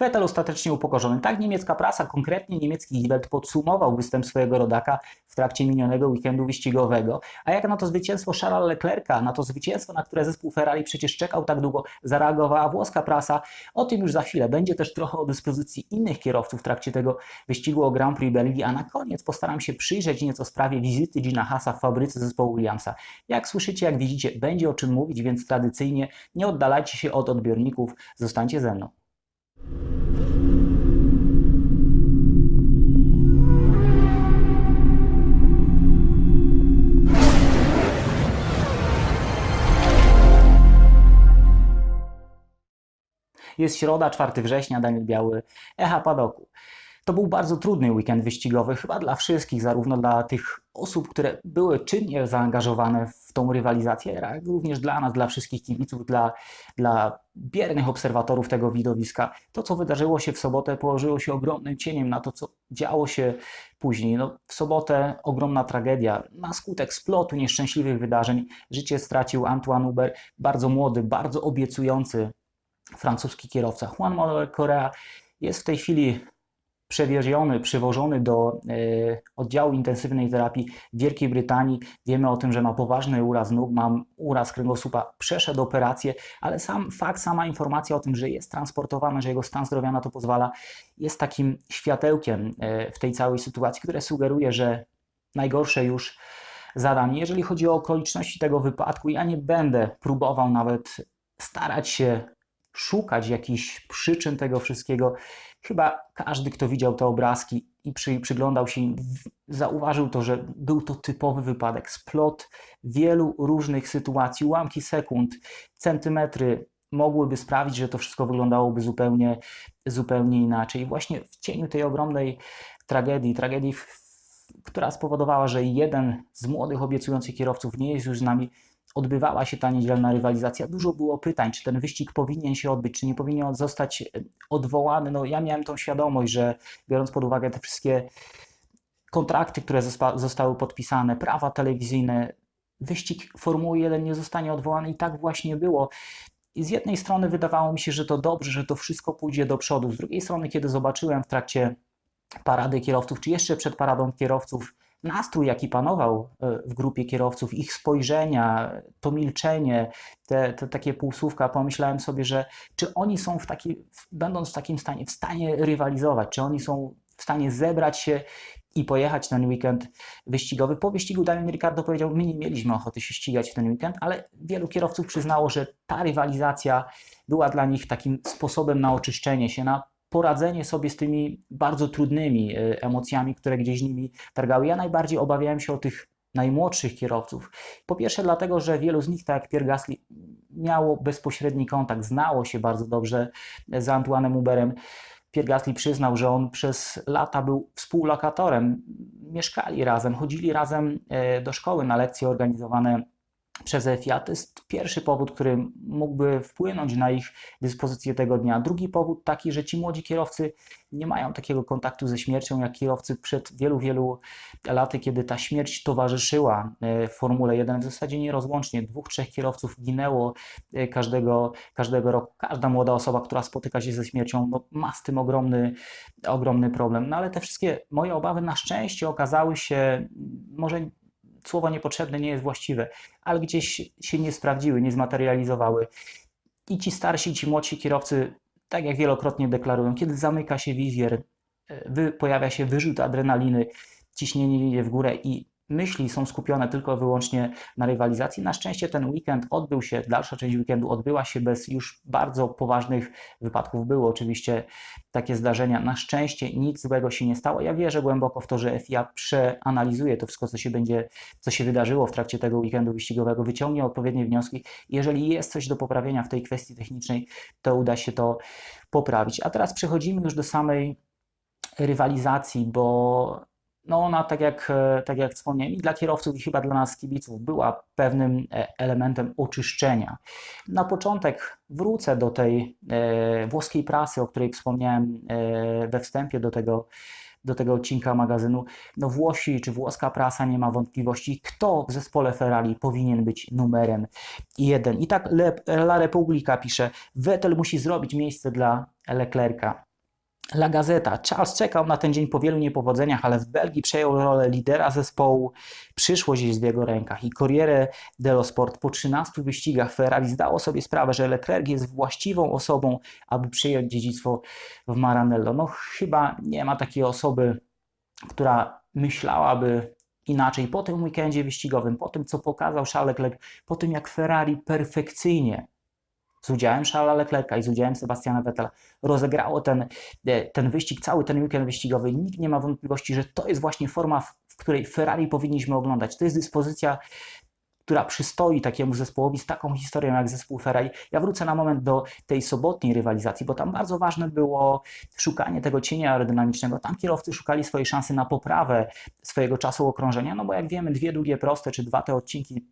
Vettel ostatecznie upokorzony. Tak niemiecka prasa, konkretnie niemiecki Welt podsumował występ swojego rodaka w trakcie minionego weekendu wyścigowego. A jak na to zwycięstwo Charlesa Leclerca, na to zwycięstwo, na które zespół Ferrari przecież czekał tak długo, zareagowała włoska prasa, o tym już za chwilę. Będzie też trochę o dyspozycji innych kierowców w trakcie tego wyścigu o Grand Prix Belgii, a na koniec postaram się przyjrzeć nieco sprawie wizyty Gina Hasa w fabryce zespołu Williamsa. Jak słyszycie, jak widzicie, będzie o czym mówić, więc tradycyjnie nie oddalajcie się od odbiorników, zostańcie ze mną. Jest środa, 4 września, Daniel Biały, Echa Padoku. To był bardzo trudny weekend wyścigowy, chyba dla wszystkich, zarówno dla tych osób, które były czynnie zaangażowane w tą rywalizację, jak również dla nas, dla wszystkich kibiców, dla, dla biernych obserwatorów tego widowiska. To, co wydarzyło się w sobotę, położyło się ogromnym cieniem na to, co działo się później. No, w sobotę ogromna tragedia. Na skutek splotu nieszczęśliwych wydarzeń życie stracił Antoine Uber, bardzo młody, bardzo obiecujący francuski kierowca. Juan Manuel Correa jest w tej chwili przewieziony, przywożony do e, oddziału intensywnej terapii w Wielkiej Brytanii. Wiemy o tym, że ma poważny uraz nóg, ma uraz kręgosłupa, przeszedł operację, ale sam fakt, sama informacja o tym, że jest transportowany, że jego stan zdrowia na to pozwala, jest takim światełkiem e, w tej całej sytuacji, które sugeruje, że najgorsze już zadanie. Jeżeli chodzi o okoliczności tego wypadku, ja nie będę próbował nawet starać się szukać jakichś przyczyn tego wszystkiego. Chyba każdy, kto widział te obrazki i przy, przyglądał się im, zauważył to, że był to typowy wypadek, splot wielu różnych sytuacji, ułamki sekund, centymetry mogłyby sprawić, że to wszystko wyglądałoby zupełnie, zupełnie inaczej. I właśnie w cieniu tej ogromnej tragedii, tragedii, która spowodowała, że jeden z młodych, obiecujących kierowców nie jest już z nami, odbywała się ta niedzielna rywalizacja, dużo było pytań, czy ten wyścig powinien się odbyć, czy nie powinien zostać e, odwołany. No, ja miałem tą świadomość, że biorąc pod uwagę te wszystkie kontrakty, które zostały podpisane, prawa telewizyjne, wyścig Formuły 1 nie zostanie odwołany i tak właśnie było. I z jednej strony wydawało mi się, że to dobrze, że to wszystko pójdzie do przodu. Z drugiej strony, kiedy zobaczyłem w trakcie parady kierowców, czy jeszcze przed paradą kierowców, nastrój, jaki panował e, w grupie kierowców, ich spojrzenia, to milczenie, te, te takie półsłówka, pomyślałem sobie, że czy oni są w taki, będąc w takim stanie, w stanie rywalizować, czy oni są w stanie zebrać się i pojechać ten weekend wyścigowy. Po wyścigu Daniel Ricciardo powiedział, my nie mieliśmy ochoty się ścigać w ten weekend, ale wielu kierowców przyznało, że ta rywalizacja była dla nich takim sposobem na oczyszczenie się, na poradzenie sobie z tymi bardzo trudnymi e, emocjami, które gdzieś nimi targały. Ja najbardziej obawiałem się o tych najmłodszych kierowców. Po pierwsze dlatego, że wielu z nich, tak jak Pierre Gasly, miało bezpośredni kontakt, znało się bardzo dobrze z Antoine'em Uberem. Pierre Gasly przyznał, że on przez lata był współlokatorem, mieszkali razem, chodzili razem e, do szkoły na lekcje organizowane przez FIA. To jest pierwszy powód, który mógłby wpłynąć na ich dyspozycję tego dnia. Drugi powód taki, że ci młodzi kierowcy nie mają takiego kontaktu ze śmiercią jak kierowcy przed wielu, wielu laty, kiedy ta śmierć towarzyszyła e, Formule 1. W zasadzie nierozłącznie. Dwóch, trzech kierowców ginęło e, każdego, każdego roku. Każda młoda osoba, która spotyka się ze śmiercią, no, ma z tym ogromny, ogromny problem. No ale te wszystkie moje obawy na szczęście okazały się może słowo niepotrzebne nie jest właściwe, ale gdzieś się nie sprawdziły, nie zmaterializowały. I ci starsi, ci młodsi kierowcy, tak jak wielokrotnie deklarują, kiedy zamyka się wizjer, e, pojawia się wyrzut adrenaliny, ciśnienie idzie w górę i myśli są skupione tylko wyłącznie na rywalizacji. Na szczęście ten weekend odbył się, dalsza część weekendu odbyła się bez już bardzo poważnych wypadków. Były oczywiście takie zdarzenia. Na szczęście nic złego się nie stało. Ja wierzę głęboko w to, że FIA przeanalizuje to wszystko, co się będzie, co się wydarzyło w trakcie tego weekendu wyścigowego, wyciągnie odpowiednie wnioski. Jeżeli jest coś do poprawienia w tej kwestii technicznej, to uda się to poprawić. A teraz przechodzimy już do samej rywalizacji, bo no ona, tak jak, e, tak jak wspomniałem, i dla kierowców, i chyba dla nas, kibiców, była pewnym e, elementem oczyszczenia. Na początek wrócę do tej e, włoskiej prasy, o której wspomniałem we wstępie do tego, do tego odcinka magazynu. No Włosi czy włoska prasa nie ma wątpliwości, kto w zespole Ferrari powinien być numerem jeden. I tak Le, La Repubblica pisze, Vettel musi zrobić miejsce dla Leclerca. La Gazeta. Charles czekał na ten dzień po wielu niepowodzeniach, ale w Belgii przejął rolę lidera zespołu. Przyszłość jest w jego rękach i Corriere dello Sport po 13 wyścigach Ferrari zdało sobie sprawę, że Leclerc jest właściwą osobą, aby przyjąć dziedzictwo w Maranello. No chyba nie ma takiej osoby, która myślałaby inaczej po tym weekendzie wyścigowym, po tym co pokazał Charles Leclerc, po tym jak Ferrari perfekcyjnie z udziałem Charlesa Leclerca i z udziałem Sebastiana Vettela rozegrało ten, e, ten wyścig, cały ten weekend wyścigowy. Nikt nie ma wątpliwości, że to jest właśnie forma, w której Ferrari powinniśmy oglądać. To jest dyspozycja, która przystoi takiemu zespołowi z taką historią jak zespół Ferrari. Ja wrócę na moment do tej sobotniej rywalizacji, bo tam bardzo ważne było szukanie tego cienia aerodynamicznego. Tam kierowcy szukali swojej szansy na poprawę swojego czasu okrążenia, no bo jak wiemy, dwie długie proste, czy dwa te odcinki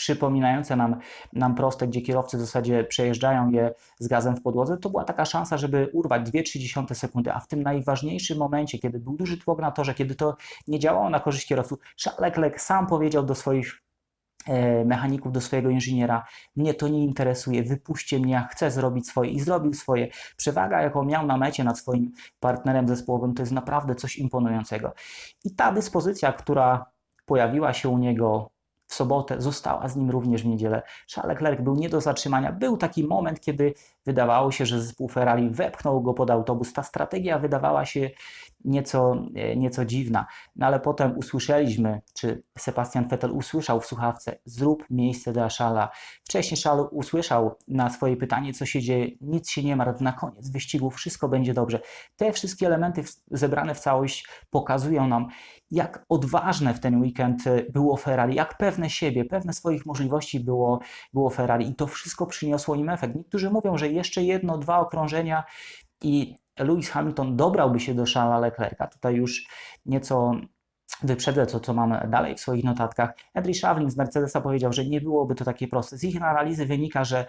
przypominające nam, nam proste, gdzie kierowcy w zasadzie przejeżdżają je z gazem w podłodze, to była taka szansa, żeby urwać 2-3 sekundy, a w tym najważniejszym momencie, kiedy był duży tłok na torze, kiedy to nie działało na korzyść kierowców, Charles Leclerc sam powiedział do swoich e, mechaników, do swojego inżyniera, mnie to nie interesuje, wypuśćcie mnie, ja chcę zrobić swoje i zrobił swoje. Przewaga, jaką miał na mecie nad swoim partnerem zespołowym, to jest naprawdę coś imponującego. I ta dyspozycja, która pojawiła się u niego w sobotę, została z nim również w niedzielę. Charles Leclerc był nie do zatrzymania. Był taki moment, kiedy wydawało się, że zespół Ferrari wepchnął go pod autobus. Ta strategia wydawała się nieco, e, nieco dziwna, no ale potem usłyszeliśmy, czy Sebastian Vettel usłyszał w słuchawce, zrób miejsce dla Szala. Wcześniej Szal usłyszał na swoje pytanie, co się dzieje, nic się nie martw, na koniec wyścigu wszystko będzie dobrze. Te wszystkie elementy zebrane w całość pokazują nam, jak odważne w ten weekend e, było Ferrari, jak pewne siebie, pewne swoich możliwości było, było Ferrari i to wszystko przyniosło im efekt. Niektórzy mówią, że jeszcze jedno, dwa okrążenia i Lewis Hamilton dobrałby się do Charlesa Leclerca. Tutaj już nieco wyprzedzę to, co mamy dalej w swoich notatkach. Henry Shavlin z Mercedesa powiedział, że nie byłoby to takie proste. Z ich analizy wynika, że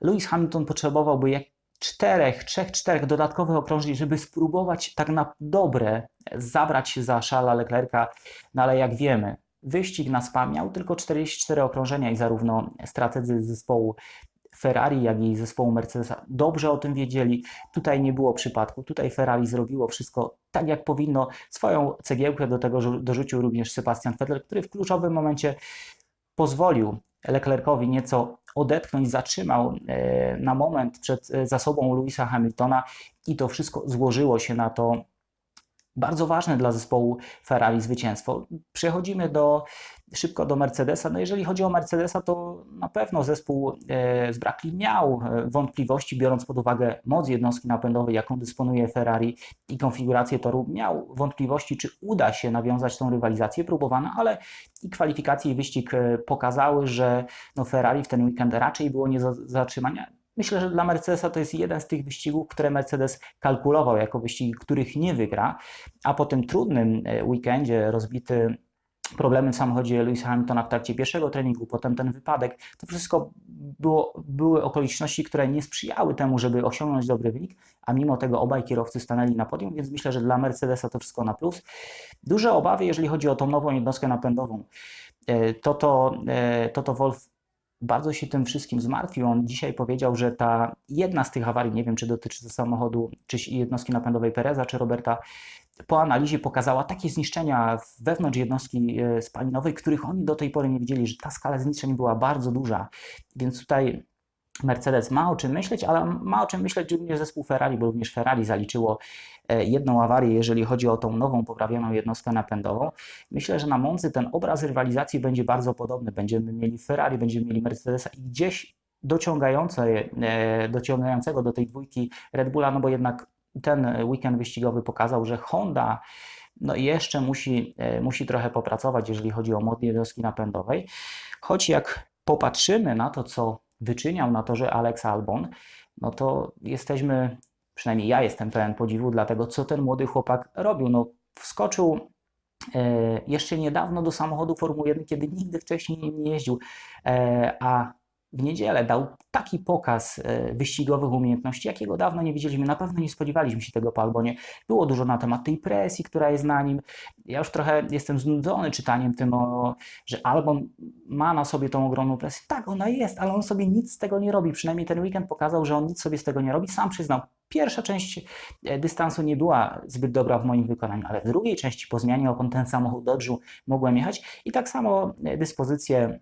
Lewis Hamilton potrzebowałby jak czterech, trzech, czterech dodatkowych okrążeń, żeby spróbować tak na dobre zabrać się za Charlesa Leclerca, no ale jak wiemy, wyścig na SPA miał tylko 44 okrążenia i zarówno strategzy zespołu Ferrari, jak i zespołu Mercedesa dobrze o tym wiedzieli. Tutaj nie było przypadku. Tutaj Ferrari zrobiło wszystko tak, jak powinno. Swoją cegiełkę do tego dorzucił również Sebastian Vettel, który w kluczowym momencie pozwolił Leclercowi nieco odetchnąć, zatrzymał e, na moment przed e, zasobą Louisa Hamiltona i to wszystko złożyło się na to, bardzo ważne dla zespołu Ferrari zwycięstwo. Przechodzimy do, szybko do Mercedesa. No jeżeli chodzi o Mercedesa, to na pewno zespół e, z Brackley miał e, wątpliwości, biorąc pod uwagę moc jednostki napędowej, jaką dysponuje Ferrari i konfigurację toru. Miał wątpliwości, czy uda się nawiązać tą rywalizację. Próbowano, ale i kwalifikacje i wyścig e, pokazały, że no Ferrari w ten weekend raczej było nie zatrzymania. Myślę, że dla Mercedesa to jest jeden z tych wyścigów, które Mercedes kalkulował jako wyścigi, których nie wygra, a po tym trudnym weekendzie rozbity problemy w samochodzie Lewisa Hamiltona w trakcie pierwszego treningu, potem ten wypadek, to wszystko było, były okoliczności, które nie sprzyjały temu, żeby osiągnąć dobry wynik, a mimo tego obaj kierowcy stanęli na podium, więc myślę, że dla Mercedesa to wszystko na plus. Duże obawy, jeżeli chodzi o tą nową jednostkę napędową. E, to to, e, to, to Wolf bardzo się tym wszystkim zmartwił. On dzisiaj powiedział, że ta jedna z tych awarii, nie wiem czy dotyczy samochodu, czy jednostki napędowej Pereza, czy Roberta, po analizie pokazała takie zniszczenia wewnątrz jednostki e, spalinowej, których oni do tej pory nie widzieli, że ta skala zniszczeń była bardzo duża. Więc tutaj Mercedes ma o czym myśleć, ale ma o czym myśleć również zespół Ferrari, bo również Ferrari zaliczyło e, jedną awarię, jeżeli chodzi o tą nową, poprawioną jednostkę napędową. Myślę, że na Moncy ten obraz rywalizacji będzie bardzo podobny. Będziemy mieli Ferrari, będziemy mieli Mercedesa i gdzieś dociągające, e, dociągającego do tej dwójki Red Bulla, no bo jednak ten weekend wyścigowy pokazał, że Honda no jeszcze musi, e, musi trochę popracować, jeżeli chodzi o mod jednostki napędowej. Choć jak popatrzymy na to, co wyczyniał na torze Alex Albon, no to jesteśmy, przynajmniej ja jestem pełen podziwu dla tego, co ten młody chłopak robił. No, wskoczył e, jeszcze niedawno do samochodu Formuły 1, kiedy nigdy wcześniej nie jeździł, e, a w niedzielę dał taki pokaz e, wyścigowych umiejętności, jakiego dawno nie widzieliśmy. Na pewno nie spodziewaliśmy się tego po Albonie. Było dużo na temat tej presji, która jest na nim. Ja już trochę jestem znudzony czytaniem tym, o, że Albon ma na sobie tą ogromną presję. Tak, ona jest, ale on sobie nic z tego nie robi. Przynajmniej ten weekend pokazał, że on nic sobie z tego nie robi. Sam przyznał, pierwsza część e, dystansu nie była zbyt dobra w moim wykonaniu, ale w drugiej części po zmianie opon ten samochód Dodge'u mogłem jechać i tak samo e, dyspozycje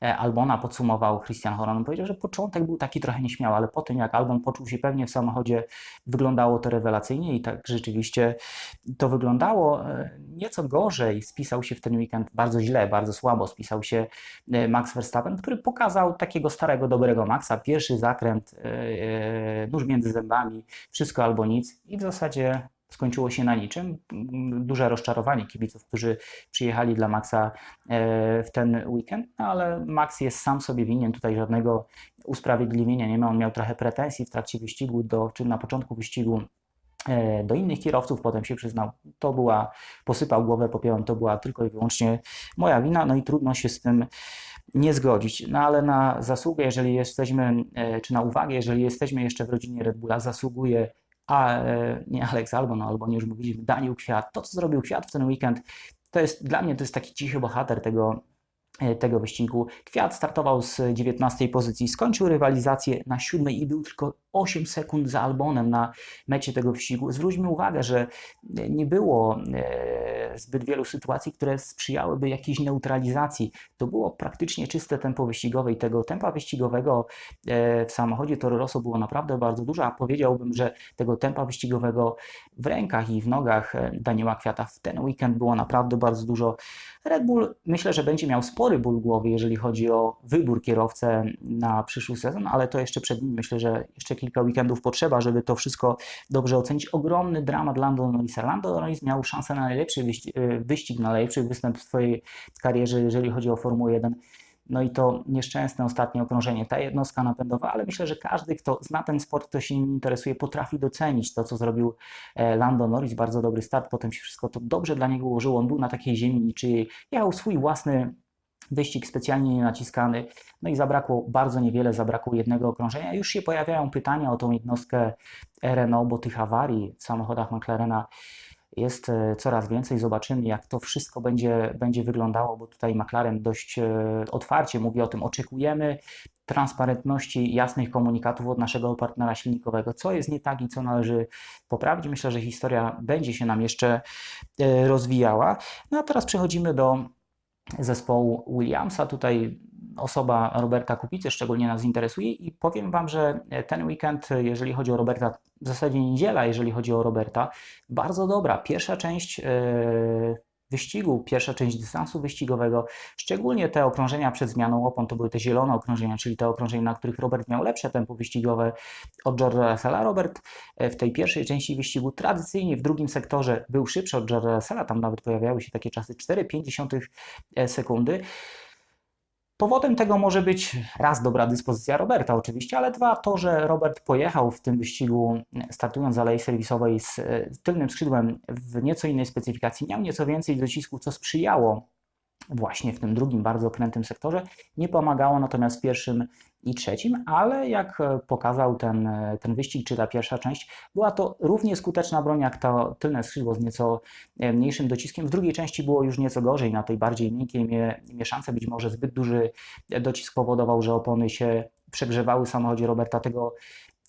Albona podsumował Christian Horner. Powiedział, że początek był taki trochę nieśmiały, ale po tym jak Albon poczuł się pewnie w samochodzie, wyglądało to rewelacyjnie i tak rzeczywiście to wyglądało. E, nieco gorzej spisał się w ten weekend, bardzo źle, bardzo słabo spisał się e, Max Verstappen, który pokazał takiego starego, dobrego Maxa. Pierwszy zakręt, nóż między zębami, wszystko albo nic i w zasadzie skończyło się na niczym. Duże rozczarowanie kibiców, którzy przyjechali dla Maxa e, w ten weekend, no ale Max jest sam sobie winien, tutaj żadnego usprawiedliwienia nie ma. On miał trochę pretensji w trakcie wyścigu, do, czy na początku wyścigu e, do innych kierowców, potem się przyznał, to była, posypał głowę popiołem, to była tylko i wyłącznie moja wina, no i trudno się z tym nie zgodzić. No ale na zasługę, jeżeli jesteśmy, e, czy na uwagę, jeżeli jesteśmy jeszcze w rodzinie Red Bulla, zasługuje a e, nie Alex Albon, no, albo nie już mówiliśmy, Daniel Kwiat. To, co zrobił Kwiat w ten weekend, to jest dla mnie to jest taki cichy bohater tego, E, tego wyścigu. Kwiat startował z 19 pozycji, skończył rywalizację na siódmej i był tylko 8 sekund za Albonem na mecie tego wyścigu. Zwróćmy uwagę, że nie było e, zbyt wielu sytuacji, które sprzyjałyby jakiejś neutralizacji. To było praktycznie czyste tempo wyścigowe i tego tempa wyścigowego e, w samochodzie Toro Rosso było naprawdę bardzo dużo, a powiedziałbym, że tego tempa wyścigowego w rękach i w nogach Daniela Kwiata w ten weekend było naprawdę bardzo dużo. Red Bull myślę, że będzie miał spory ból głowy, jeżeli chodzi o wybór kierowcy na przyszły sezon, ale to jeszcze przed nim myślę, że jeszcze kilka weekendów potrzeba, żeby to wszystko dobrze ocenić. Ogromny dramat Lando Norrisa. Lando Norris miał szansę na najlepszy wyścig, e, wyścig na najlepszy występ w swojej karierze, jeżeli chodzi o Formułę 1. No i to nieszczęsne ostatnie okrążenie, ta jednostka napędowa, ale myślę, że każdy, kto zna ten sport, kto się nim interesuje, potrafi docenić to, co zrobił e, Lando Norris. Bardzo dobry start, potem się wszystko to dobrze dla niego ułożyło. On był na takiej ziemi niczyjej, jechał swój własny wyścig specjalnie nie naciskany, no i zabrakło bardzo niewiele, zabrakło jednego okrążenia. Już się pojawiają pytania o tą jednostkę Renault, bo tych awarii w samochodach McLarena jest e, coraz więcej. Zobaczymy, jak to wszystko będzie, będzie wyglądało, bo tutaj McLaren dość e, otwarcie mówi o tym. Oczekujemy transparentności, jasnych komunikatów od naszego partnera silnikowego, co jest nie tak i co należy poprawić. Myślę, że historia będzie się nam jeszcze e, rozwijała. No a teraz przechodzimy do zespołu Williamsa. Tutaj osoba Roberta Kupicy szczególnie nas interesuje i powiem Wam, że ten weekend, jeżeli chodzi o Roberta, w zasadzie niedziela, jeżeli chodzi o Roberta, bardzo dobra. Pierwsza część yy, wyścigu, pierwsza część dystansu wyścigowego, szczególnie te okrążenia przed zmianą opon, to były te zielone okrążenia, czyli te okrążenia, na których Robert miał lepsze tempo wyścigowe od George'a Russella. Robert e, w tej pierwszej części wyścigu tradycyjnie w drugim sektorze był szybszy od George'a Russella, tam nawet pojawiały się takie czasy 4,5 e, sekundy. Powodem tego może być raz dobra dyspozycja Roberta oczywiście, ale dwa to, że Robert pojechał w tym wyścigu startując z alei serwisowej z tylnym skrzydłem w nieco innej specyfikacji, miał nieco więcej docisku, co sprzyjało właśnie w tym drugim bardzo okrętym sektorze. Nie pomagało natomiast w pierwszym i trzecim, ale jak e, pokazał ten, e, ten wyścig, czy ta pierwsza część, była to równie skuteczna broń jak to tylne skrzydło z nieco e, mniejszym dociskiem. W drugiej części było już nieco gorzej, na tej bardziej miękkiej mieszance. Być może zbyt duży docisk powodował, że opony się przegrzewały w samochodzie Roberta. Tego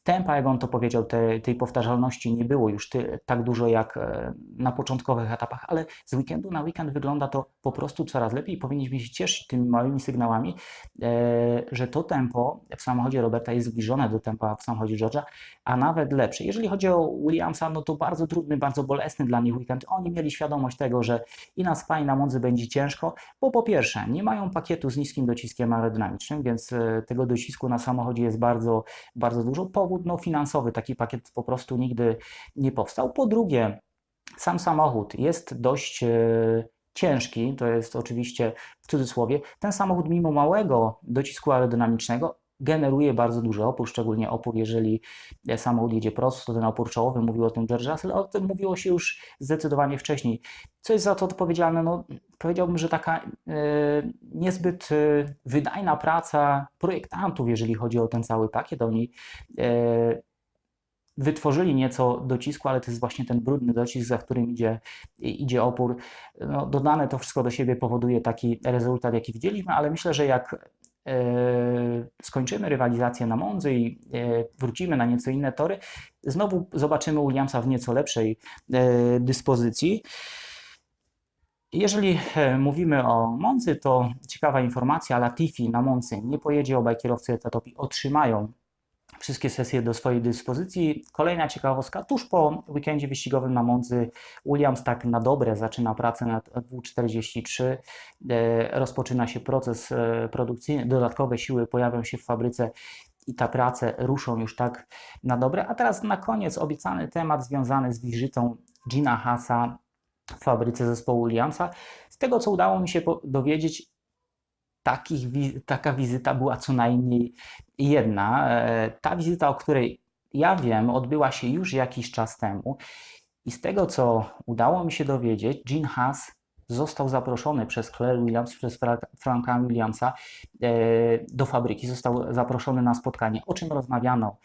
tempa, jak on to powiedział, te, tej powtarzalności nie było już ty, tak dużo jak e, na początkowych etapach, ale z weekendu na weekend wygląda to po prostu coraz lepiej. Powinniśmy się cieszyć tymi małymi sygnałami, e, że to tempo w samochodzie Roberta jest zbliżone do tempa w samochodzie George'a, a nawet lepsze. Jeżeli chodzi o Williamsa, no to bardzo trudny, bardzo bolesny dla nich weekend. Oni mieli świadomość tego, że i na Spa, i na Monzy będzie ciężko, bo po pierwsze nie mają pakietu z niskim dociskiem aerodynamicznym, więc e, tego docisku na samochodzie jest bardzo, bardzo dużo. Po powód no, finansowy. Taki pakiet po prostu nigdy nie powstał. Po drugie, sam samochód jest dość e, ciężki, to jest oczywiście w cudzysłowie. Ten samochód, mimo małego docisku aerodynamicznego, generuje bardzo duży opór, szczególnie opór, jeżeli samochód jedzie prosto, ten opór czołowy, mówił o tym George Russell, o tym mówiło się już zdecydowanie wcześniej. Co jest za to odpowiedzialne? No, powiedziałbym, że taka e, niezbyt e, wydajna praca projektantów, jeżeli chodzi o ten cały pakiet. Oni e, wytworzyli nieco docisku, ale to jest właśnie ten brudny docisk, za którym idzie, idzie opór. No, dodane to wszystko do siebie powoduje taki rezultat, jaki widzieliśmy, ale myślę, że jak skończymy rywalizację na Monzy i e, wrócimy na nieco inne tory, znowu zobaczymy Williamsa w nieco lepszej e, dyspozycji. Jeżeli e, mówimy o Monzy, to ciekawa informacja, Latifi na Monzy nie pojedzie, obaj kierowcy etatowi otrzymają wszystkie sesje do swojej dyspozycji. Kolejna ciekawostka, tuż po weekendzie wyścigowym na Monzy Williams tak na dobre zaczyna pracę nad W43, e, rozpoczyna się proces e, produkcyjny, dodatkowe siły pojawią się w fabryce i ta prace ruszą już tak na dobre. A teraz na koniec obiecany temat związany z wizytą Gina Hasa w fabryce zespołu Williamsa. Z tego, co udało mi się dowiedzieć, takich, taka wizyta była co najmniej jedna. E, Ta wizyta, o której ja wiem, odbyła się już jakiś czas temu. I z tego, co udało mi się dowiedzieć, Gene Haas został zaproszony przez Claire Williams, przez Fra- Franka Williamsa e, do fabryki. Został zaproszony na spotkanie. O czym rozmawiano?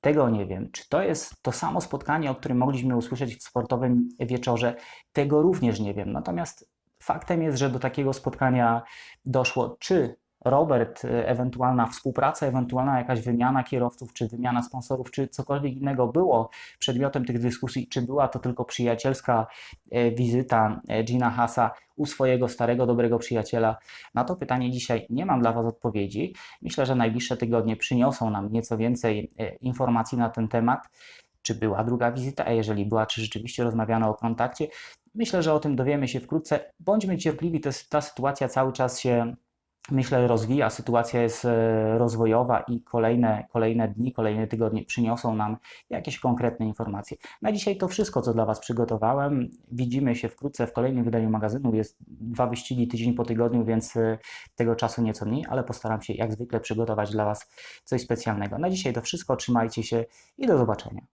Tego nie wiem. Czy to jest to samo spotkanie, o którym mogliśmy usłyszeć w sportowym wieczorze? Tego również nie wiem. Natomiast faktem jest, że do takiego spotkania doszło. Czy Robert, e, ewentualna współpraca, ewentualna jakaś wymiana kierowców, czy wymiana sponsorów, czy cokolwiek innego było przedmiotem tych dyskusji, czy była to tylko przyjacielska e, wizyta e, Gina Hasa u swojego starego, dobrego przyjaciela? Na to pytanie dzisiaj nie mam dla Was odpowiedzi. Myślę, że najbliższe tygodnie przyniosą nam nieco więcej informacji na ten temat. Czy była druga wizyta, a jeżeli była, czy rzeczywiście rozmawiano o kontakcie? Myślę, że o tym dowiemy się wkrótce. Bądźmy cierpliwi, to jest- ta sytuacja cały czas się myślę, rozwija, sytuacja jest e, rozwojowa i kolejne, kolejne dni, kolejne tygodnie przyniosą nam jakieś konkretne informacje. Na dzisiaj to wszystko, co dla Was przygotowałem. Widzimy się wkrótce w kolejnym wydaniu magazynu. Jest dwa wyścigi tydzień po tygodniu, więc e, tego czasu nieco mniej, ale postaram się jak zwykle przygotować dla Was coś specjalnego. Na dzisiaj to wszystko. Trzymajcie się i do zobaczenia.